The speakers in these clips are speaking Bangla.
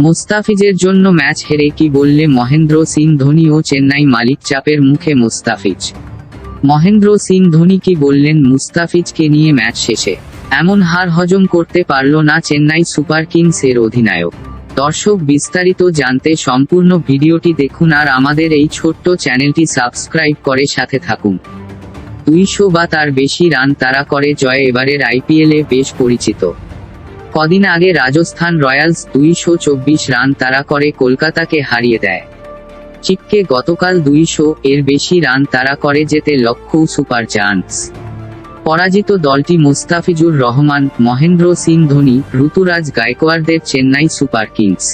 মুস্তাফিজের জন্য ম্যাচ হেরে কি বললে মহেন্দ্র সিং ধোনি ও চেন্নাই মালিক চাপের মুখে মুস্তাফিজ? মহেন্দ্র সিং ধোনি কি বললেন মুস্তাফিজকে নিয়ে ম্যাচ শেষে? এমন হার হজম করতে পারল না চেন্নাই সুপার কিংস এর অধিনায়ক। দর্শক বিস্তারিত জানতে সম্পূর্ণ ভিডিওটি দেখুন আর আমাদের এই ছোট্ট চ্যানেলটি সাবস্ক্রাইব করে সাথে থাকুন। দুইশো বা তার বেশি রান তারা করে জয় এবারের আইপিএলে বেশ পরিচিত। কদিন আগে রাজস্থান রয়্যালস দুইশো চব্বিশ রান তারা করে, কলকাতাকে হারিয়ে দেয়। চিপকে গতকাল দুইশো এর বেশি রান তারা করে যেতে লক্ষ্য সুপার জায়ান্টস। পরাজিত দলটি মুস্তাফিজুর রহমান, মহেন্দ্র সিং ধোনি, ঋতুরাজ গায়কোয়াড়দের চেন্নাই সুপার কিংস।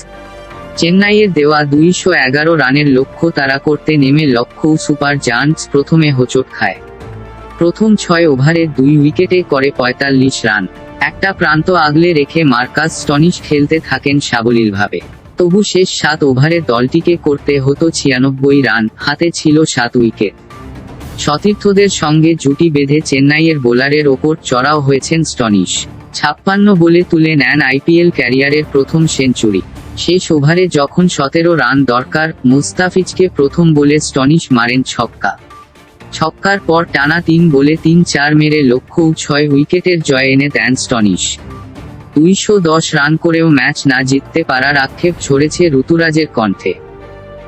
চেন্নাইয়ের দেওয়া দুইশো এগারো রানের লক্ষ্য তারা করতে নেমে লক্ষ্য সুপার জায়ান্টস প্রথমে হোঁচট খায়। প্রথম ছয় ওভারে দুই উইকেটে করে পঁয়তাল্লিশ রান। একটা প্রান্ত আগলে রেখে মার্কাস স্টনিশ খেলতে থাকেন সাবলীলভাবে। তবু শেষ সাত ওভারে দলটিকে করতে হতো ছিয়ানব্বই রান, হাতে ছিল সাত উইকেট। সতীর্থদের সঙ্গে জুটি বেঁধে চেন্নাইয়ের বোলারের ওপর চড়াও হয়েছেন স্টনিশ। ছাপ্পান্ন বলে তুলে নেন আইপিএল ক্যারিয়ারের প্রথম সেঞ্চুরি। শেষ ওভারে যখন সতেরো রান দরকার, মুস্তাফিজকে প্রথম বলে স্টনিশ মারেন ছক্কা। ছক্কার পর টানা তিন বলে তিন চার মেরে লক্ষ্য ছয় উইকেটের জয় এনে দেন স্টনিশ। দুইশো দশ রান করেও ম্যাচ না জিততে পারার আক্ষেপ ছড়েছে ঋতুরাজের কণ্ঠে।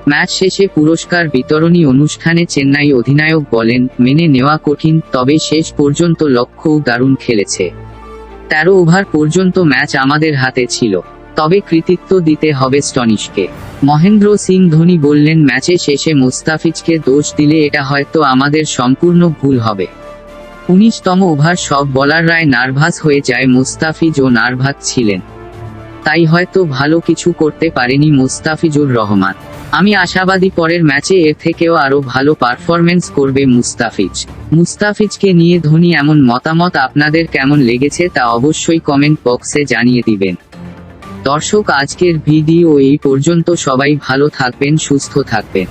ম্যাচ শেষে পুরস্কার বিতরণী অনুষ্ঠানে চেন্নাই অধিনায়ক বলেন, মেনে নেওয়া কঠিন, তবে শেষ পর্যন্ত লক্ষ্যও দারুণ খেলেছে। তেরো ওভার পর্যন্ত ম্যাচ আমাদের হাতে ছিল, তবে কৃতিত্ব দিতে হবে স্টনিশকে। মহেন্দ্র সিং ধোনি বললেন, ম্যাচে শেষে মুস্তাফিজকে দোষ দিলে এটা হয়তো আমাদের সম্পূর্ণ ভুল হবে। উনিশতম ওভার সব বলাররাই নার্ভাস হয়ে যায়, মুস্তাফিজ ও নার্ভাস ছিলেন। তাই হয়তো ভালো কিছু করতে পারেনি মুস্তাফিজুর রহমান। আমি আশাবাদী পরের ম্যাচে এর থেকেও আরও ভালো পারফরমেন্স করবে মুস্তাফিজ। মুস্তাফিজকে নিয়ে ধোনি এমন মতামত আপনাদের কেমন লেগেছে তা অবশ্যই কমেন্ট বক্সে জানিয়ে দিবেন। দর্শক আজকের ভিডিও এই পর্যন্ত। সবাই ভালো থাকবেন সুস্থ থাকবেন।